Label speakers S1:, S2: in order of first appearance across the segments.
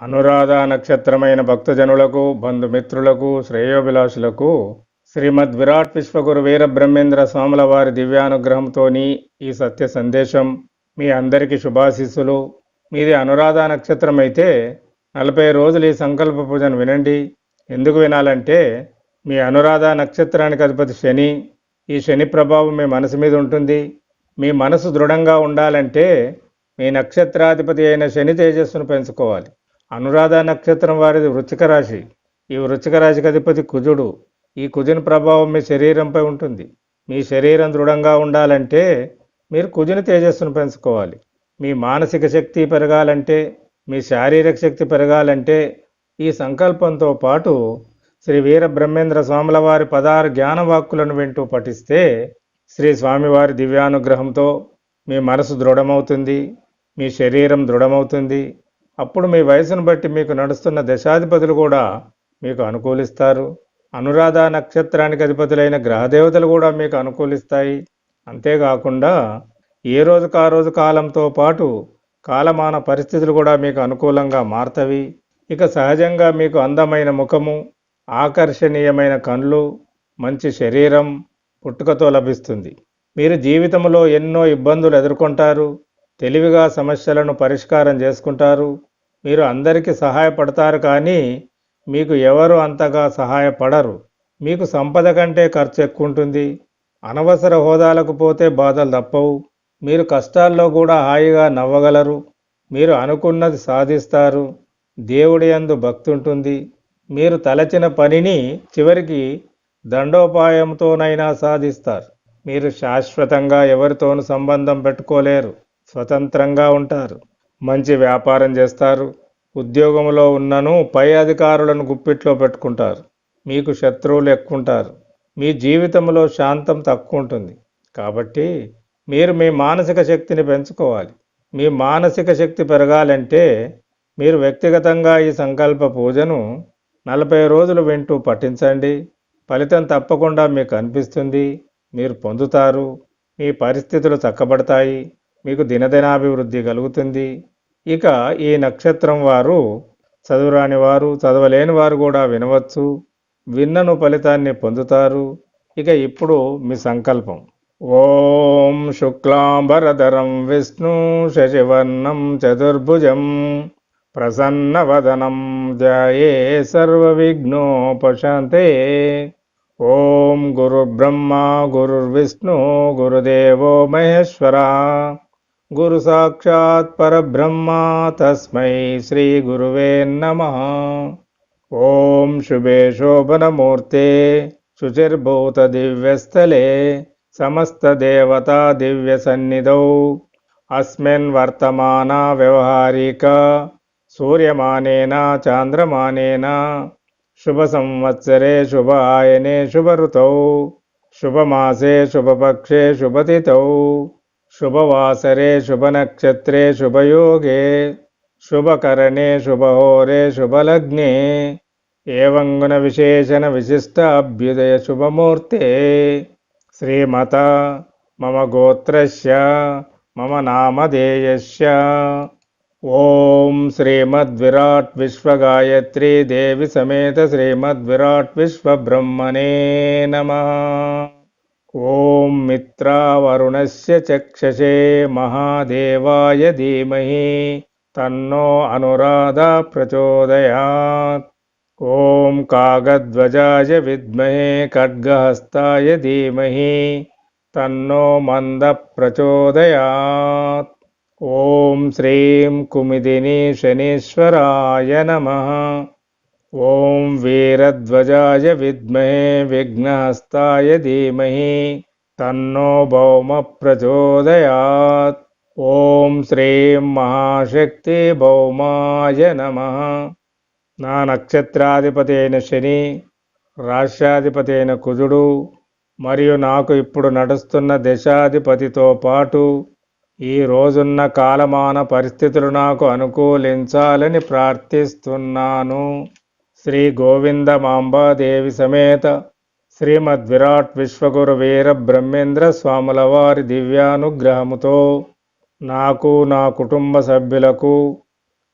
S1: అనురాధ నక్షత్రమైన భక్తజనులకు బంధుమిత్రులకు శ్రేయోభిలాషులకు శ్రీమద్ విరాట్ విశ్వగురు వీరబ్రహ్మేంద్ర స్వాముల వారి దివ్యానుగ్రహంతోని ఈ సత్య సందేశం మీ అందరికీ శుభాశీస్సులు. మీది అనురాధ నక్షత్రం అయితే నలభై రోజులు ఈ సంకల్ప పూజను వినండి. ఎందుకు వినాలంటే మీ అనురాధ నక్షత్రానికి అధిపతి శని. ఈ శని ప్రభావం మీ మనసు మీద ఉంటుంది. మీ మనసు దృఢంగా ఉండాలంటే మీ నక్షత్రాధిపతి అయిన శని తేజస్సును పెంచుకోవాలి. అనురాధ నక్షత్రం వారిది వృచ్చిక రాశి. ఈ వృచ్చిక రాశికి అధిపతి కుజుడు. ఈ కుజుని ప్రభావం మీ శరీరంపై ఉంటుంది. మీ శరీరం దృఢంగా ఉండాలంటే మీరు కుజుని తేజస్సును పెంచుకోవాలి. మీ మానసిక శక్తి పెరగాలంటే మీ శారీరక శక్తి పెరగాలంటే ఈ సంకల్పంతో పాటు శ్రీ వీర బ్రహ్మేంద్ర స్వాముల వారి పదహారు జ్ఞానవాక్కులను వింటూ పఠిస్తే శ్రీ స్వామివారి దివ్యానుగ్రహంతో మీ మనసు దృఢమవుతుంది మీ శరీరం దృఢమవుతుంది అప్పుడు మీ వయసును బట్టి మీకు నడుస్తున్న దశాధిపతులు కూడా మీకు అనుకూలిస్తారు. అనురాధ నక్షత్రానికి అధిపతులైన గ్రహదేవతలు కూడా మీకు అనుకూలిస్తాయి. అంతేకాకుండా ఏ రోజుకు ఆ రోజు కాలంతో పాటు కాలమాన పరిస్థితులు కూడా మీకు అనుకూలంగా మారతవి ఇక సహజంగా మీకు అందమైన ముఖము ఆకర్షణీయమైన కళ్ళు మంచి శరీరం పుట్టుకతో లభిస్తుంది. మీరు జీవితంలో ఎన్నో ఇబ్బందులు ఎదుర్కొంటారు. తెలివిగా సమస్యలను పరిష్కారం చేసుకుంటారు. మీరు అందరికీ సహాయపడతారు కానీ మీకు ఎవరు అంతగా సహాయపడరు. మీకు సంపద కంటే ఖర్చు ఎక్కువ ఉంటుంది అనవసర హోదాలకు పోతే బాధలు తప్పవు. మీరు కష్టాల్లో కూడా హాయిగా నవ్వగలరు. మీరు అనుకున్నది సాధిస్తారు. దేవుడి యందు భక్తి ఉంటుంది మీరు తలచిన పనిని చివరికి దండోపాయంతోనైనా సాధిస్తారు. మీరు శాశ్వతంగా ఎవరితోనూ సంబంధం పెట్టుకోలేరు. స్వతంత్రంగా ఉంటారు. మంచి వ్యాపారం చేస్తారు. ఉద్యోగంలో ఉన్నను పై అధికారులను గుప్పిట్లో పెట్టుకుంటారు. మీకు శత్రువులు ఎక్కువ ఉంటారు మీ జీవితంలో శాంతం తక్కువ ఉంటుంది కాబట్టి మీరు మీ మానసిక శక్తిని పెంచుకోవాలి. మీ మానసిక శక్తి పెరగాలంటే మీరు వ్యక్తిగతంగా ఈ సంకల్ప పూజను నలభై రోజులు వింటూ పఠించండి. ఫలితం తప్పకుండా మీకు అనిపిస్తుంది. మీరు పొందుతారు. మీ పరిస్థితులు చక్కబడతాయి. మీకు దినదినాభివృద్ధి కలుగుతుంది. ఇక ఈ నక్షత్రం వారు చదువురాని వారు చదవలేని వారు కూడా వినవచ్చు. విన్నను ఫలితాన్ని పొందుతారు. ఇక ఇప్పుడు మీ సంకల్పం. ఓం శుక్లాంబరధరం విష్ణు శశివర్ణం చతుర్భుజం ప్రసన్నవదనం ధ్యాయే సర్వవిఘ్నోపశాంతే. ఓం గురుబ్రహ్మ గురుర్విష్ణు గురుదేవో మహేశ్వర. गुरुसाक्षात् परब्रह्मा तस्मै श्रीगुरुवे नमः ॐ शुभे शोभनमूर्ते शुचिर्भूतदिव्यस्थले समस्तदेवतादिव्यसन्निधौ अस्मिन् वर्तमाना व्यवहारिका सूर्यमानेन चान्द्रमानेन शुभसंवत्सरे शुभ आयने शुभऋतौ शुभमासे शुभपक्षे शुभतिथौ शुभवासरे शुभनक्षत्रे शुभयोगे शुभकरणे शुभहोरे शुभलग्ने एवं गुणविशेषणविशिष्ट अभ्युदयशुभमूर्ते श्रीमता मम गोत्रस्य मम नामधेयस्य। ॐ श्रीमद्विराट् विश्वगायत्री देवीसमेत श्रीमद्विराट् विश्वब्रह्मणे नमः। ॐ मित्रावरुणस्य चक्षसे महादेवाय धीमहि तन्नो अनुराधा प्रचोदयात्। ॐ कागध्वजाय विद्महे खड्गहस्ताय धीमहि तन्नो मन्दप्रचोदयात्। ॐ श्रीं कुमिदिनी शनीश्वराय नमः। ఓం ఓం వీరధ్వజాయ విద్మహే విఘ్నహస్తాయ ధీమహి తన్నో భౌమ ప్రచోదయాత్. ఓం శ్రీం మహాశక్తి భౌమాయ నమ. నా నక్షత్రాధిపతి అయిన శని రాష్ట్రాధిపతి అయిన కుజుడు మరియు నాకు ఇప్పుడు నడుస్తున్న దశాధిపతితో పాటు ఈ రోజున్న కాలమాన పరిస్థితులు నాకు అనుకూలించాలని ప్రార్థిస్తున్నాను. శ్రీ గోవింద మాంబాదేవి సమేత శ్రీమద్ విరాట్ విశ్వగురు వీర బ్రహ్మేంద్ర స్వాముల వారి దివ్యానుగ్రహముతో నాకు నా కుటుంబ సభ్యులకు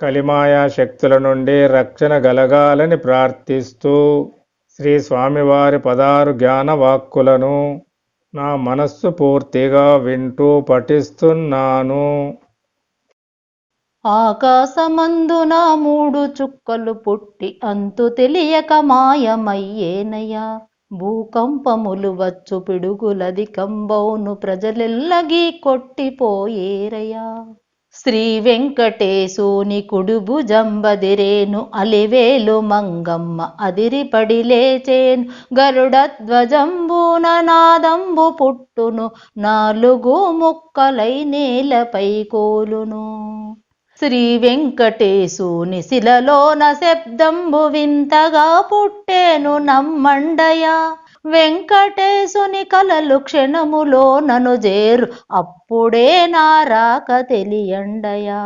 S1: కలిమాయా శక్తుల నుండి రక్షణ గలగాలని ప్రార్థిస్తూ శ్రీ స్వామివారి పదారు జ్ఞాన వాక్కులను నా మనస్సు పూర్తిగా వింటూ పఠిస్తున్నాను.
S2: ఆకాశమందున మూడు చుక్కలు పుట్టి అంతు తెలియక మాయమయ్యేనయ్యా. భూకంపములు వచ్చు పిడుగులది కంబౌను ప్రజలెల్లగి కొట్టిపోయేరయ్యా. శ్రీ వెంకటేశుని కుడుబు జంబదిరేను అలివేలు మంగమ్మ అదిరిపడి లేచేను. గరుడధ్వజంబున నాదంబు పుట్టును నాలుగు ముక్కలై నేలపై కోలును. శ్రీ వెంకటేశుని శిలలోన శబ్దంబు వింతగా పుట్టేను నమ్మండయా. వెంకటేశుని కలలు క్షణములో నను జేరు అప్పుడే నారాక తెలియండయా.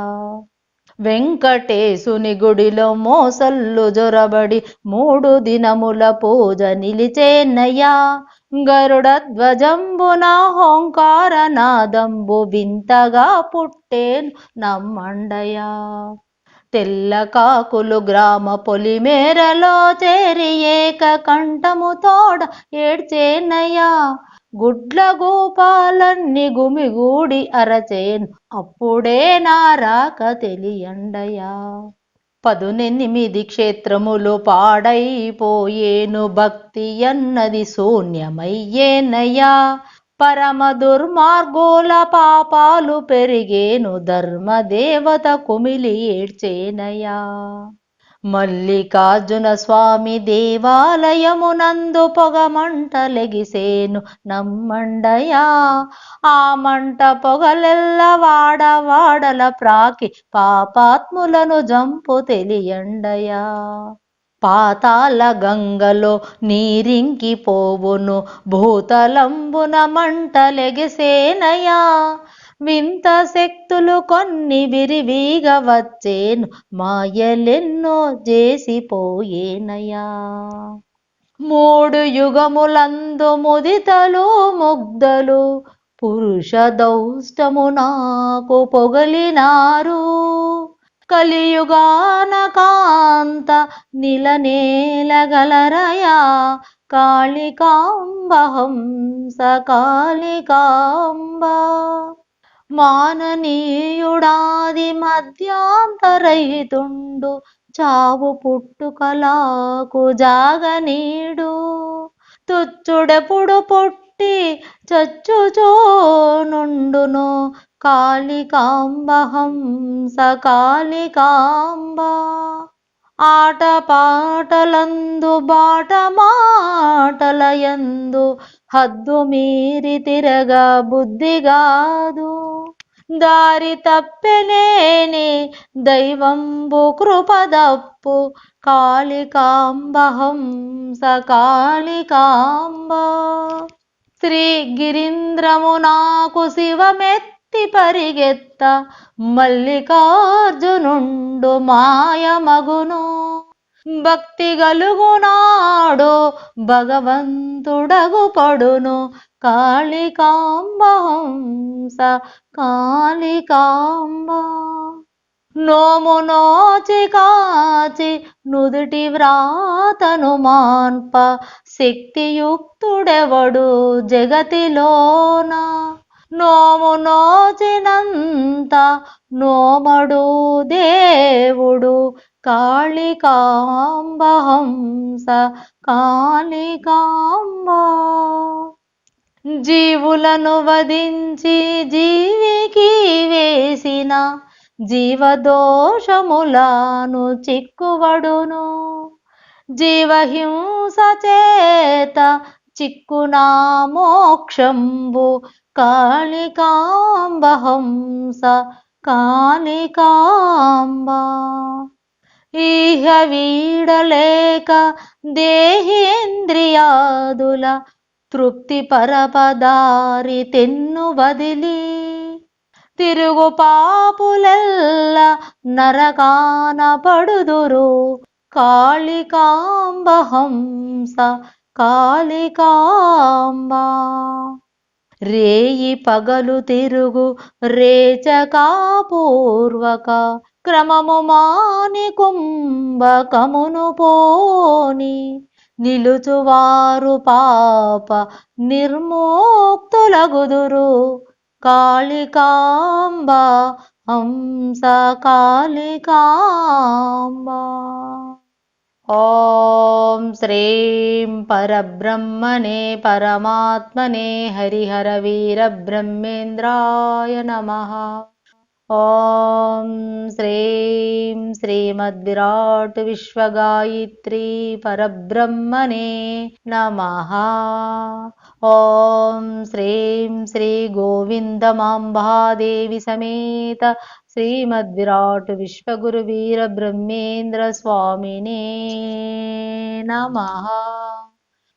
S2: వెంకటేశుని గుడిలో మోసల్లు జొరబడి మూడు దినముల పూజ నిలిచేనయ్యా. గరుడ ధ్వజంబున హోంకార నాదంబు వింతగా పుట్టేను నమ్మండయా తెల్ల కాకులు గ్రామ పొలిమేరలో చేరి ఏక కంఠము తోడ ఏడ్చేనయ్యా. గుడ్ల గోపాలన్ని గుమిగూడి అరచేను. అప్పుడే నారాక తెలియండయా. పదునెనిమిది క్షేత్రములు పాడైపోయేను. భక్తి అన్నది శూన్యమయ్యేనయ్యా పరమ దుర్మార్గోల పాపాలు పెరిగేను. ధర్మదేవత కుమిలి ఏడ్చేనయా. మల్లికార్జున స్వామి దేవాలయమునందు పొగమంటలెగిసేను నమ్మండయా ఆ మంట పొగలెల్ల వాడవాడల ప్రాకి పాపాత్ములను జంపు తెలియండయా పాతాల గంగలో నీరింకిపోవును భూతలంబున మంటలెగసేనయా వింత శక్తులు కొన్ని విరివిగా వచ్చేను మాయలెన్నో చేసిపోయేనయా మూడు యుగములందు ముదితలు ముగ్ధలు పురుష దౌష్టము నాకు పొగలినారు. కలియుగాన కాంత నిలనేలగలరయా కాళికాంబహంస కాళికాంబ. మాననీయుడాది మధ్యాంతరహితుండు చావు పుట్టుకలాకు జాగనీడు. తుచ్చుడెప్పుడు పుట్టి చచ్చుచోనుండును. కాళికాంబహంస కాళికాంబ. ఆట పాటలందు బాట మాటలయందు హద్దు మీరి తిరగా బుద్ధిగాదు దారి తప్పెనేని దైవంబు కృపదప్పు. కాళికాంబహంస కాళికాంబ. శ్రీ గిరీంద్రము నాకు శివమెత్తి పరిగెత్త. మల్లికార్జునుండు మాయమగును. భక్తి గలుగునాడు భగవంతుడగు పడును కాళికాంబహంస కాళికాంబ. నోము నోచి కాచి నుదుటి వ్రాతను మాన్ప. శక్తియుక్తుడెవడు జగతిలోన? నోము నోచినంత నోమడు దేవుడు. కాళికాంబహంస కాళికాంబ. జీవులను వధించి జీవికి వేసిన జీవదోషములను చిక్కువడును. జీవహింస చేత చిక్కునా మోక్షంబు. కాళికాంబహంస కాళికాంబ. ఇహ వీడలేక దేహేంద్రియాదుల తృప్తి పరపదారి తెన్ను బదిలి తిరుగు పాపులెల్ల నరకాన పడుదురు కాళికాంబహంస కాళికాంబ. రేయి పగలు తిరుగు రేచకాపూర్వక క్రమము మాని కుంభకమును పోని నిలుచువారు పాప నిర్ముక్తులగుదురు. కాళికాంబ హంస కాళికాంబ. ఓం శ్రీం పరబ్రహ్మణే పరమాత్మనే హరిహర వీర బ్రహ్మేంద్రాయ నమః. ॐ श्रीं श्रीमद्विराट् विश्वगायत्रीपरब्रह्मणे नमः। ॐ श्रीं श्रीगोविन्दमाम्बादेवी समेत श्रीमद्विराट् विश्वगुरुवीरब्रह्मेन्द्रस्वामिने नमः।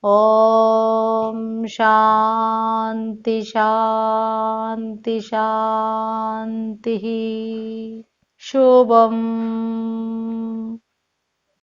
S2: వీర బ్రహ్మేంద్ర స్వామినే నమః ఓం శాంతి శాంతి శాంతి శుభం